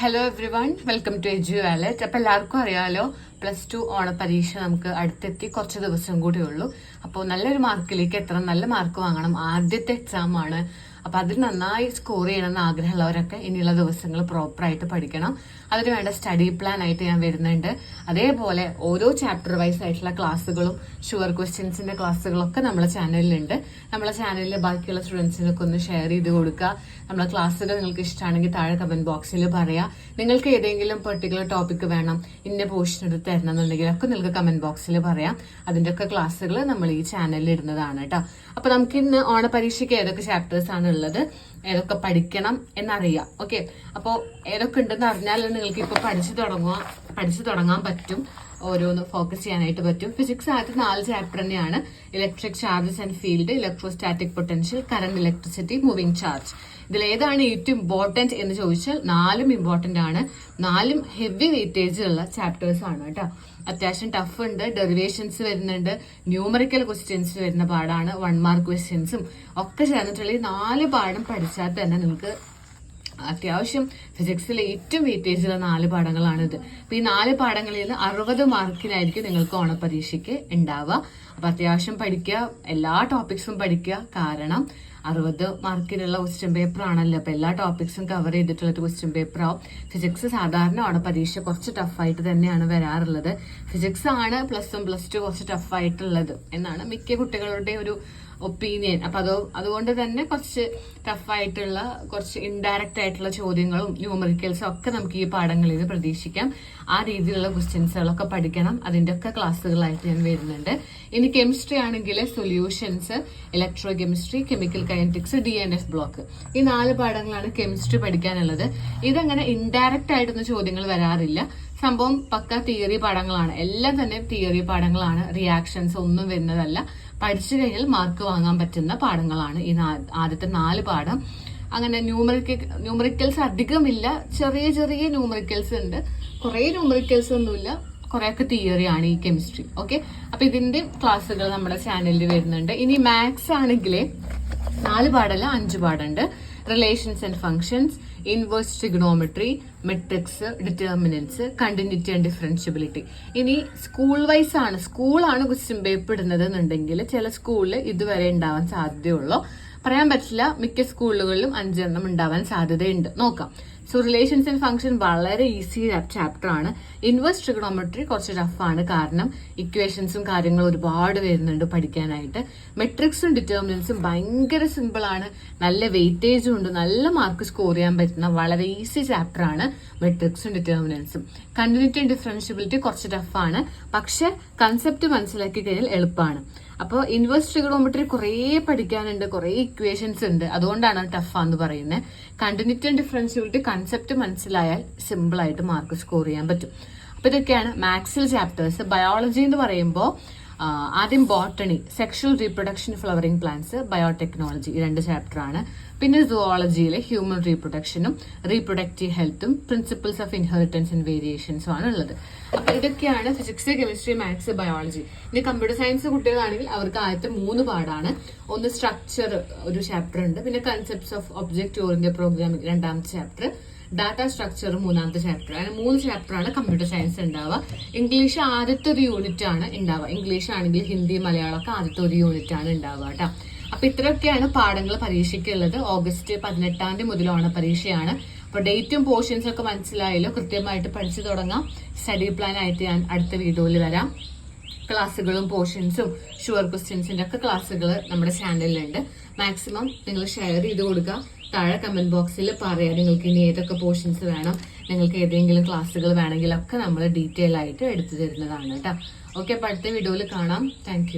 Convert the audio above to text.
Hello everyone welcome to edu wallet അപ്പൊ എല്ലാവർക്കും അറിയാമല്ലോ പ്ലസ് ടു ഓണപരീക്ഷ നമുക്ക് അടുത്തെത്തി കുറച്ച് ദിവസം കൂടി ഉള്ളൂ. അപ്പോൾ നല്ലൊരു മാർക്കിലേക്ക് എത്ര നല്ല മാർക്ക് വാങ്ങണം. ആദ്യത്തെ എക്സാം ആണ്. അപ്പൊ അതിൽ നന്നായി സ്കോർ ചെയ്യണമെന്ന് ആഗ്രഹമുള്ളവരൊക്കെ ഇനിയുള്ള ദിവസങ്ങൾ പ്രോപ്പറായിട്ട് പഠിക്കണം. അതിന് വേണ്ട സ്റ്റഡി പ്ലാൻ ആയിട്ട് ഞാൻ വരുന്നുണ്ട്. അതേപോലെ ഓരോ ചാപ്റ്റർ വൈസ് ആയിട്ടുള്ള ക്ലാസ്സുകളും ഷുവർ ക്വസ്റ്റ്യൻസിന്റെ ക്ലാസ്സുകളൊക്കെ നമ്മളെ ചാനലിലുണ്ട് നമ്മുടെ ചാനലിൽ ബാക്കിയുള്ള സ്റ്റുഡൻസിനൊക്കെ ഒന്ന് ഷെയർ ചെയ്ത് കൊടുക്കുക. നമ്മുടെ ക്ലാസ്സുകൾ നിങ്ങൾക്ക് ഇഷ്ടമാണെങ്കിൽ താഴെ കമന്റ് ബോക്സിൽ പറയാം. നിങ്ങൾക്ക് ഏതെങ്കിലും പെർട്ടിക്കുലർ ടോപ്പിക് വേണം ഇന്ന പോർഷൻ എടുത്ത് തരണം എന്നുണ്ടെങ്കിൽ ഒക്കെ നിങ്ങൾക്ക് കമന്റ് ബോക്സിൽ പറയാം. അതിന്റെ ഒക്കെ ക്ലാസ്സുകൾ നമ്മൾ ഈ ചാനലിൽ ഇടുന്നതാണ് കേട്ടോ അപ്പൊ നമുക്ക് ഇന്ന് ഓണപരീക്ഷയ്ക്ക് ഏതൊക്കെ ചാപ്റ്റേഴ്സ് ആണ് ഉള്ളത്? ഏതൊക്കെ പഠിക്കണം എന്നറിയാം. ഓക്കെ അപ്പോൾ ഏതൊക്കെ ഉണ്ടെന്ന് അറിഞ്ഞാൽ നിങ്ങൾക്ക് ഇപ്പൊ പഠിച്ചു തുടങ്ങുക പഠിച്ചു തുടങ്ങാൻ പറ്റും. ഓരോന്ന് ഫോക്കസ് ചെയ്യാനായിട്ട് പറ്റും. ഫിസിക്സ് ആദ്യത്തെ നാല് ചാപ്റ്റർ തന്നെയാണ്. Electric charges and field electrostatic potential current electricity moving charge ഇതിൽ ഏതാണ് ഏറ്റവും ഇമ്പോർട്ടന്റ് എന്ന് ചോദിച്ചാൽ നാലും ഇമ്പോർട്ടന്റ് ആണ്. നാലും ഹെവി വെയിറ്റേജ് ഉള്ള ചാപ്റ്റേഴ്സ് ആണ് കേട്ടോ. അത്യാവശ്യം ടഫ് ഉണ്ട്. ഡെറിവേഷൻസ് വരുന്നുണ്ട്. ന്യൂമറിക്കൽ ക്വസ്റ്റ്യൻസ് വരുന്ന പാടാണ്. വൺ മാർക്ക് ക്വസ്റ്റ്യൻസും ഒക്കെ ചേർന്നിട്ടുള്ള നാല് പാഠം പഠിച്ചാൽ തന്നെ നിങ്ങൾക്ക് അത്യാവശ്യം ഫിസിക്സിലെ ഏറ്റവും വെയിറ്റേജ് ഉള്ള നാല് പാഠങ്ങളാണിത്. അപ്പൊ ഈ നാല് പാഠങ്ങളിൽ അറുപത് മാർക്കിനായിരിക്കും നിങ്ങൾക്ക് ഓണപരീക്ഷയ്ക്ക് ഉണ്ടാവുക. അപ്പൊ അത്യാവശ്യം പഠിക്കുക എല്ലാ ടോപ്പിക്സും പഠിക്കുക കാരണം അറുപത് മാർക്കിനുള്ള ക്വസ്റ്റ്യൻ പേപ്പർ ആണല്ലോ. അപ്പൊ എല്ലാ ടോപ്പിക്സും കവർ ചെയ്തിട്ടുള്ള ഒരു ക്വസ്റ്റ്യൻ പേപ്പർ ആവും. ഫിസിക്സ് സാധാരണ പരീക്ഷ കുറച്ച് ടഫായിട്ട് തന്നെയാണ് വരാറുള്ളത്. ഫിസിക്സ് ആണ് പ്ലസ് വൺ പ്ലസ് ടു കുറച്ച് ടഫായിട്ടുള്ളത് എന്നാണ് മിക്ക കുട്ടികളുടെ ഒരു ഒപ്പീനിയൻ അപ്പൊ അതോ അതുകൊണ്ട് തന്നെ കുറച്ച് ടഫായിട്ടുള്ള കുറച്ച് ഇൻഡയറക്റ്റ് ആയിട്ടുള്ള ചോദ്യങ്ങളും ന്യൂമറിക്കൽസും ഒക്കെ നമുക്ക് ഈ പാഠങ്ങളിൽ പ്രതീക്ഷിക്കാം. ആ രീതിയിലുള്ള ക്വസ്റ്റ്യൻസുകളൊക്കെ പഠിക്കണം. അതിന്റെ ഒക്കെ ക്ലാസ്സുകളായിട്ട് ഞാൻ വരുന്നുണ്ട്. ഇനി കെമിസ്ട്രി ആണെങ്കിൽ solutions electro chemistry chemical kinetics D and F block ഈ നാല് പാഠങ്ങളാണ് കെമിസ്ട്രി പഠിക്കാനുള്ളത്. ഇതങ്ങനെ ഇൻഡയറക്റ്റ് ആയിട്ടൊന്നും ചോദ്യങ്ങൾ വരാറില്ല. സംഭവം പക്ക തിയറി പാഠങ്ങളാണ്. എല്ലാം തന്നെ തിയറി പാഠങ്ങളാണ്. റിയാക്ഷൻസ് ഒന്നും വരുന്നതല്ല. പഠിച്ചു കഴിഞ്ഞാൽ മാർക്ക് വാങ്ങാൻ പറ്റുന്ന പാഠങ്ങളാണ് ഈ ആദ്യത്തെ നാല് പാഠം. അങ്ങനെ ന്യൂമറിക്കൽ ന്യൂമറിക്കൽസ് അധികമില്ല. ചെറിയ ചെറിയ ന്യൂമറിക്കൽസ് ഉണ്ട്. കുറെ ന്യൂമറിക്കൽസ് ഒന്നുമില്ല. കുറെയൊക്കെ തിയറിയാണ് ഈ കെമിസ്ട്രി ഓക്കെ അപ്പൊ ഇതിന്റെ ക്ലാസ്സുകൾ നമ്മുടെ ചാനലിൽ വരുന്നുണ്ട്. ഇനി മാത്സ് ആണെങ്കിൽ നാല് പാടല്ല അഞ്ച് പാടുണ്ട്. Relations and functions inverse trigonometry matrix determinants continuity and differentiability ഇനി സ്കൂൾ വൈസ് ആണ്. സ്കൂളാണ് ക്വസ്റ്റ്യൻ പേപ്പർ ഇടുന്നത് എന്നുണ്ടെങ്കിൽ ചില സ്കൂളിൽ ഇതുവരെ ഉണ്ടാവാൻ സാധ്യതയുള്ളൂ. പറയാൻ പറ്റില്ല മിക്ക സ്കൂളുകളിലും അഞ്ചെണ്ണം ഉണ്ടാവാൻ സാധ്യതയുണ്ട്. നോക്കാം. സോ റിലേഷൻസ് ആൻഡ് ഫംഗ്ഷൻ വളരെ ഈസി ചാപ്റ്റർ ആണ്. ഇൻവേഴ്സ് ട്രിഗണോമെട്രി കുറച്ച് ടഫാണ് കാരണം ഇക്വേഷൻസും കാര്യങ്ങളും ഒരുപാട് വരുന്നുണ്ട് പഠിക്കാനായിട്ട്. മെട്രിക്സും ഡിറ്റർമിനൻസും ഭയങ്കര സിമ്പിൾ ആണ്. നല്ല വെയിറ്റേജും ഉണ്ട്. നല്ല മാർക്ക് സ്കോർ ചെയ്യാൻ പറ്റുന്ന വളരെ ഈസി ചാപ്റ്റർ ആണ് മെട്രിക്സും ഡിറ്റർമിനൻസും കണ്ടിന്യൂറ്റി ആൻഡ് ഡിഫറൻഷ്യബിലിറ്റി കുറച്ച് ടഫാണ് പക്ഷെ കൺസെപ്റ്റ് മനസ്സിലാക്കി കഴിഞ്ഞാൽ എളുപ്പമാണ്. അപ്പോൾ ഇൻവേഴ്സ് ട്രിഗണോമെട്രി കുറേ പഠിക്കാനുണ്ട് കുറേ ഇക്വേഷൻസ് ഉണ്ട്. അതുകൊണ്ടാണ് ടഫാന്ന് പറയുന്നത് കണ്ടിന്യൂറ്റി ആൻഡ് ഡിഫറൻഷ്യബിലിറ്റി കൺസെപ്റ്റ് മനസ്സിലായാൽ സിമ്പിളായിട്ട് മാർക്ക് സ്കോർ ചെയ്യാൻ പറ്റും. അപ്പോൾ ഇതൊക്കെയാണ് മാത്സിൽ ചാപ്റ്റേഴ്സ് ബയോളജി എന്ന് പറയുമ്പോൾ ആദ്യം botany sexual reproduction flowering plants biotechnology രണ്ട് ചാപ്റ്റർ ആണ്. പിന്നെ സുവോളജിയിലെ ഹ്യൂമൻ റീപ്രൊഡക്ഷനും റീപ്രൊഡക്റ്റീവ് ഹെൽത്തും പ്രിൻസിപ്പിൾസ് ഓഫ് ഇൻഹെറിറ്റൻസ് ആൻഡ് വേരിയേഷൻസും ആണ് ഉള്ളത്. അപ്പൊ ഇതൊക്കെയാണ് ഫിസിക്സ് കെമിസ്ട്രി മാത്സ് ബയോളജി ഇനി കമ്പ്യൂട്ടർ സയൻസ് കുട്ടികളാണെങ്കിൽ അവർക്ക് ആദ്യത്തെ മൂന്ന് പാടാണ്. ഒന്ന് സ്ട്രക്ചർ ഒരു ചാപ്റ്റർ ഉണ്ട്. പിന്നെ concepts of object oriented programming രണ്ടാമത്തെ ചാപ്റ്റർ ഡാറ്റ സ്ട്രക്ചർ മൂന്നാമത്തെ ചാപ്റ്റർ അങ്ങനെ മൂന്ന് ചാപ്റ്ററാണ് കമ്പ്യൂട്ടർ സയൻസ് ഉണ്ടാവുക ഇംഗ്ലീഷ് ആദ്യത്തെ ഒരു യൂണിറ്റ് ആണ് ഉണ്ടാവുക ഇംഗ്ലീഷ് ആണെങ്കിൽ ഹിന്ദി മലയാളം ഒക്കെ ആദ്യത്തെ ഒരു യൂണിറ്റ് ആണ് ഉണ്ടാവുക കേട്ടോ അപ്പൊ ഇത്രയൊക്കെയാണ് പാഠങ്ങൾ പരീക്ഷയ്ക്കുള്ളത്. ഓഗസ്റ്റ് പതിനെട്ടാം തീയതി മുതലാണ് പരീക്ഷയാണ്. അപ്പൊ ഡേറ്റും പോർഷൻസും ഒക്കെ മനസ്സിലായല്ലോ. കൃത്യമായിട്ട് പഠിച്ചു തുടങ്ങാം. സ്റ്റഡി പ്ലാൻ ആയിട്ട് ഞാൻ അടുത്ത വീഡിയോയിൽ വരാം. ക്ലാസ്സുകളും പോർഷൻസും ഷുവർ ക്വസ്റ്റ്യൻസിന്റെ ഒക്കെ ക്ലാസ്സുകൾ നമ്മുടെ ചാനലിലുണ്ട് മാക്സിമം നിങ്ങൾ ഷെയർ ചെയ്ത് കൊടുക്കുക താഴെ കമന്റ് ബോക്സിൽ പറയാം. നിങ്ങൾക്ക് ഇനി ഏതൊക്കെ പോർഷൻസ് വേണം? നിങ്ങൾക്ക് ഏതെങ്കിലും ക്ലാസ്സുകൾ വേണമെങ്കിലൊക്കെ നമ്മൾ ഡീറ്റെയിൽ ആയിട്ട് എടുത്തു തരുന്നതാണ് കേട്ടോ. ഓക്കെ അപ്പൊ അടുത്ത വീഡിയോയിൽ കാണാം. താങ്ക്